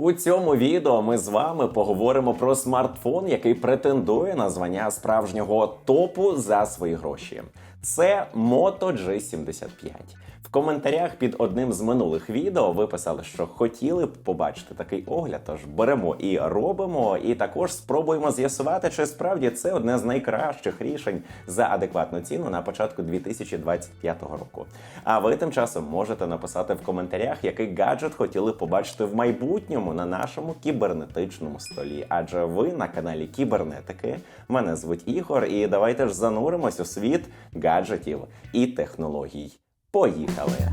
У цьому відео ми з вами поговоримо про смартфон, який претендує на звання справжнього топу за свої гроші. Це Moto G75. В коментарях під одним з минулих відео ви писали, що хотіли б побачити такий огляд. Тож беремо і робимо, і також спробуємо з'ясувати, чи справді це одне з найкращих рішень за адекватну ціну на початку 2025 року. А ви тим часом можете написати в коментарях, який гаджет хотіли побачити в майбутньому на нашому кібернетичному столі. Адже ви на каналі Кібернетики. Мене звуть Ігор, і давайте ж зануримось у світ гаджетів і технологій. Поїхали!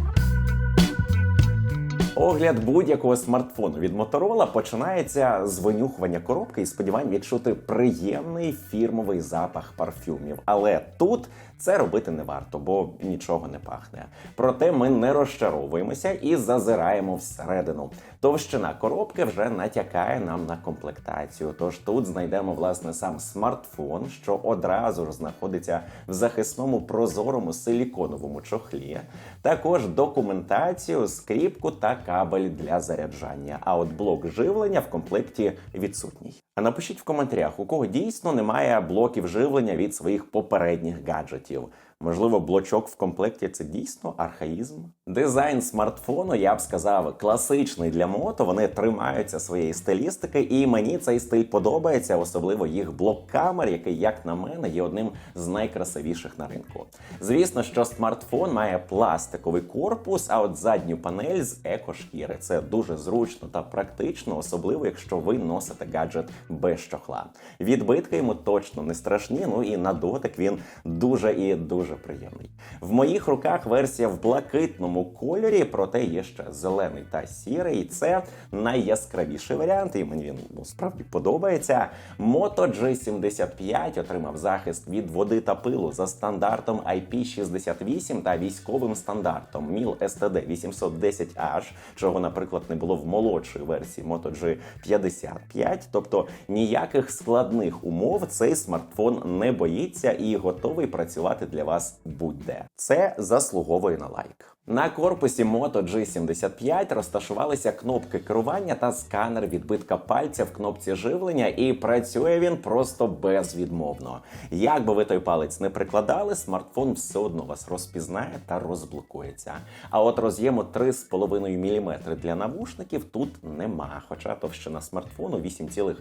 Огляд будь-якого смартфону від Motorola починається з винюхування коробки і сподівань відчути приємний фірмовий запах парфюмів. Але тут це робити не варто, бо нічого не пахне. Проте ми не розчаровуємося і зазираємо всередину. Товщина коробки вже натякає нам на комплектацію. Тож тут знайдемо власне сам смартфон, що одразу ж знаходиться в захисному прозорому силіконовому чохлі. Також документацію, скріпку та кабель для заряджання. А от блок живлення в комплекті відсутній. А напишіть в коментарях, у кого дійсно немає блоків живлення від своїх попередніх гаджетів. Можливо, блочок в комплекті це дійсно архаїзм. Дизайн смартфону, я б сказав, класичний для мото. Вони тримаються своєї стилістики, і мені цей стиль подобається, особливо їх блок камер, який, як на мене, є одним з найкрасивіших на ринку. Звісно, що смартфон має пластиковий корпус, а от задню панель з екошкіри. Це дуже зручно та практично, особливо якщо ви носите гаджет без чохла. Відбитки йому точно не страшні. Ну і на дотик він дуже і дуже приємний. В моїх руках версія в блакитному кольорі, проте є ще зелений та сірий. Це найяскравіший варіант, і мені він ну, справді подобається. Moto G75 отримав захист від води та пилу за стандартом IP68 та військовим стандартом MIL STD 810H, чого, наприклад, не було в молодшої версії Moto G55. Тобто ніяких складних умов цей смартфон не боїться і готовий працювати для вас будь-де. Це заслуговує на лайк. На корпусі Moto G75 розташувалися кнопки керування та сканер відбитка пальця в кнопці живлення, і працює він просто безвідмовно. Як би ви той палець не прикладали, смартфон все одно вас розпізнає та розблокується. А от роз'єму 3,5 мм для навушників тут нема. Хоча товщина смартфону 8,4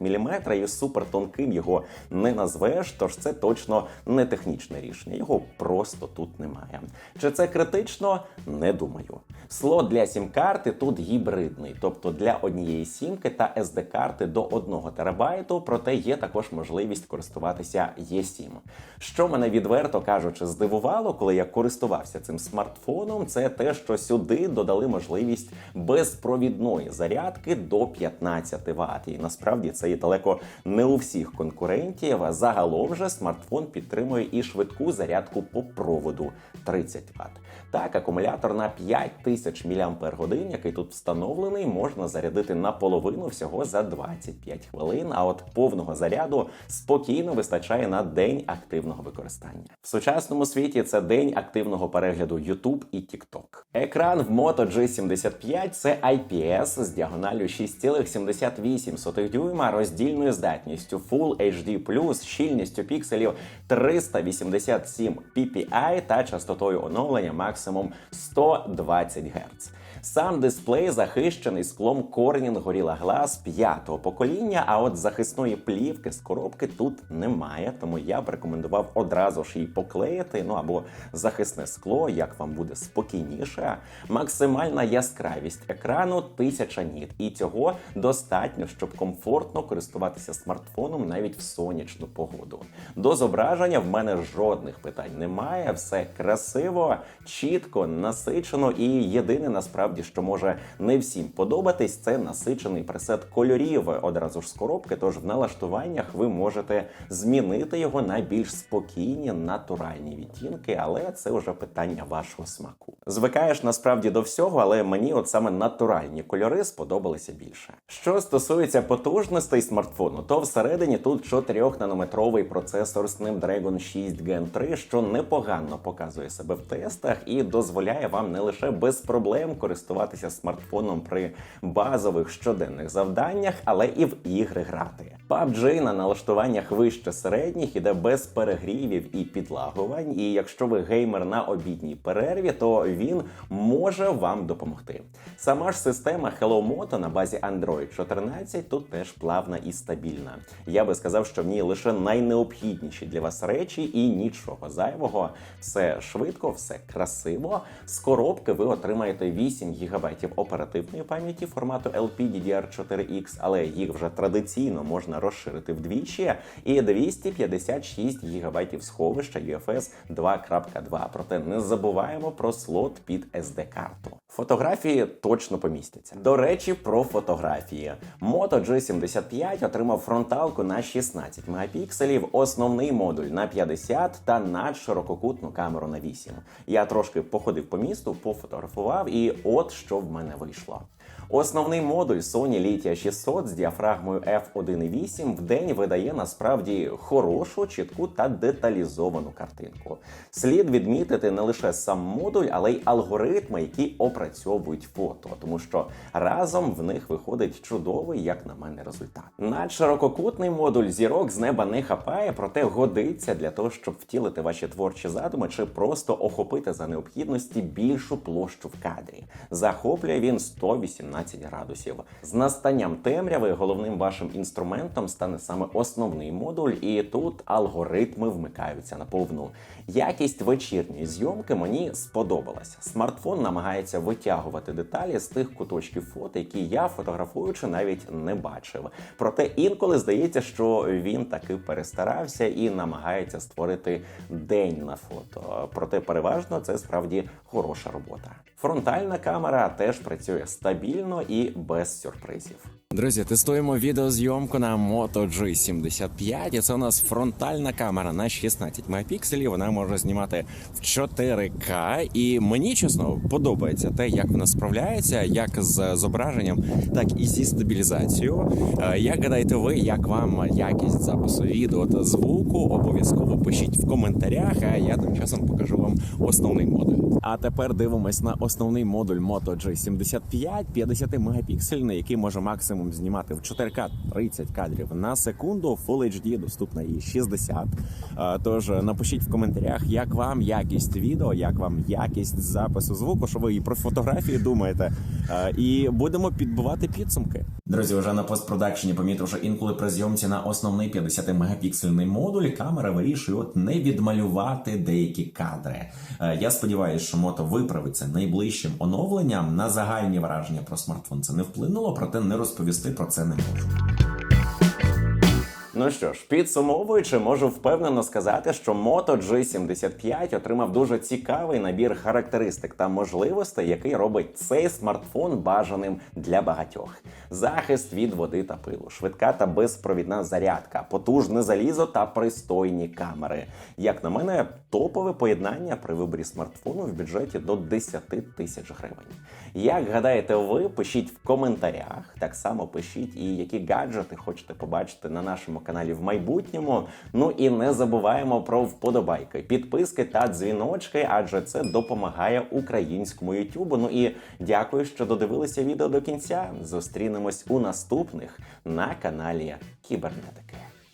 мм і супертонким його не назвеш, тож це точно не технічне рішення. Його просто тут немає. Чи це критично? Не думаю. Слот для сім-карти тут гібридний, тобто для однієї сімки та SD-карти до 1 терабайту, проте є також можливість користуватися eSIM. Що мене відверто кажучи, здивувало, коли я користувався цим смартфоном, це те, що сюди додали можливість безпровідної зарядки до 15 Вт. І насправді це є далеко не у всіх конкурентів. Загалом же смартфон підтримує і швидку зарядку по проводу 30 Вт. Так, акумулятор на 5000 мАч, який тут встановлений, можна зарядити наполовину всього за 25 хвилин. А от повного заряду спокійно вистачає на день активного використання. В сучасному світі це день активного перегляду YouTube і TikTok. Екран в Moto G75 це IPS з діагоналю 6,78 дюйма, роздільною здатністю Full HD+, щільністю пікселів 387 ppi та частотою оновлення максимум 120 Гц. Сам дисплей захищений склом Corning Gorilla Glass 5-го покоління, а от захисної плівки з коробки тут немає, тому я б рекомендував одразу ж її поклеїти, ну або захисне скло, як вам буде спокійніше. Максимальна яскравість екрану 1000 ніт, і цього достатньо, щоб комфортно користуватися смартфоном навіть в сонячну погоду. До зображення в мене жодних питань немає, все красиво, чітко, насичено і єдине насправді, що може не всім подобатись, це насичений пресет кольорів одразу ж з коробки. Тож в налаштуваннях ви можете змінити його на більш спокійні натуральні відтінки, але це вже питання вашого смаку. Звикаєш насправді до всього, але мені от саме натуральні кольори сподобалися більше. Що стосується потужностей смартфону, то всередині тут 4-нанометровий процесор Snapdragon 6 Gen 3, що непогано показує себе в тестах і дозволяє вам не лише без проблем користуватися смартфоном при базових щоденних завданнях, але і в ігри грати. PUBG на налаштуваннях вище середніх іде без перегрівів і підлагувань. І якщо ви геймер на обідній перерві, то він може вам допомогти. Сама ж система Hello Moto на базі Android 14 тут теж плавна і стабільна. Я би сказав, що в ній лише найнеобхідніші для вас речі і нічого зайвого. Все швидко, все красиво. З коробки ви отримаєте 8 ГБ оперативної пам'яті формату LPDDR4X, але їх вже традиційно можна розширити вдвічі. І 256 ГБ сховища UFS 2.2. Проте не забуваємо про слот під SD-карту. Фотографії точно помістяться. До речі, про фотографії. Moto G75 отримав фронталку на 16 мегапікселів, основний модуль на 50 та надширококутну камеру на 8. Я трошки походив по місту, пофотографував, і от що в мене вийшло. Основний модуль Sony Litia 600 з діафрагмою f1.8 в день видає насправді хорошу, чітку та деталізовану картинку. Слід відмітити не лише сам модуль, але й алгоритми, які опрацьовують фото, тому що разом в них виходить чудовий, як на мене, результат. Надширококутний модуль зірок з неба не хапає, проте годиться для того, щоб втілити ваші творчі задуми чи просто охопити за необхідності більшу площу в кадрі. Захоплює він 118 градусів. З настанням темряви головним вашим інструментом стане саме основний модуль, і тут алгоритми вмикаються на повну. Якість вечірньої зйомки мені сподобалася. Смартфон намагається витягувати деталі з тих куточків фото, які я фотографуючи навіть не бачив. Проте інколи здається, що він таки перестарався і намагається створити день на фото. Проте переважно це справді хороша робота. Фронтальна камера теж працює стабільно і без сюрпризів. Друзі, тестуємо відеозйомку на Moto G75. І це у нас фронтальна камера на 16 мегапікселів. Вона може знімати в 4К. І мені чесно подобається те, як вона справляється, як з зображенням, так і зі стабілізацією. Е, Як гадаєте ви, як вам якість запису відео та звуку? Обов'язково пишіть в коментарях. А я тим часом покажу вам основний модуль. А тепер дивимось на основний модуль Moto G75 50 мегапіксельний, який може максимум знімати в 4К 30 кадрів на секунду. Full HD доступна і 60. Е, Тож напишіть в коментарях, як вам якість відео, як вам якість запису звуку, що ви і про фотографії думаєте. Е, І будемо підбивати підсумки. Друзі, вже на постпродакшені помітив, що інколи при зйомці на основний 50 мегапіксельний модуль камера вирішує от не відмалювати деякі кадри. Е, Я сподіваюся, що мото виправиться найближчим оновленням. На загальні враження про смартфон це не вплинуло, проте не розповісти про це не можу. Ну що ж, підсумовуючи, можу впевнено сказати, що Moto G75 отримав дуже цікавий набір характеристик та можливостей, який робить цей смартфон бажаним для багатьох. Захист від води та пилу, швидка та безпровідна зарядка, потужне залізо та пристойні камери. Як на мене, топове поєднання при виборі смартфону в бюджеті до 10 тисяч гривень. Як гадаєте ви, пишіть в коментарях. Так само пишіть і які гаджети хочете побачити на нашому каналі в майбутньому. Ну і не забуваємо про вподобайки, підписки та дзвіночки, адже це допомагає українському Ютубу. Ну і дякую, що додивилися відео до кінця. Зустрінемось у наступних на каналі Кібернетики.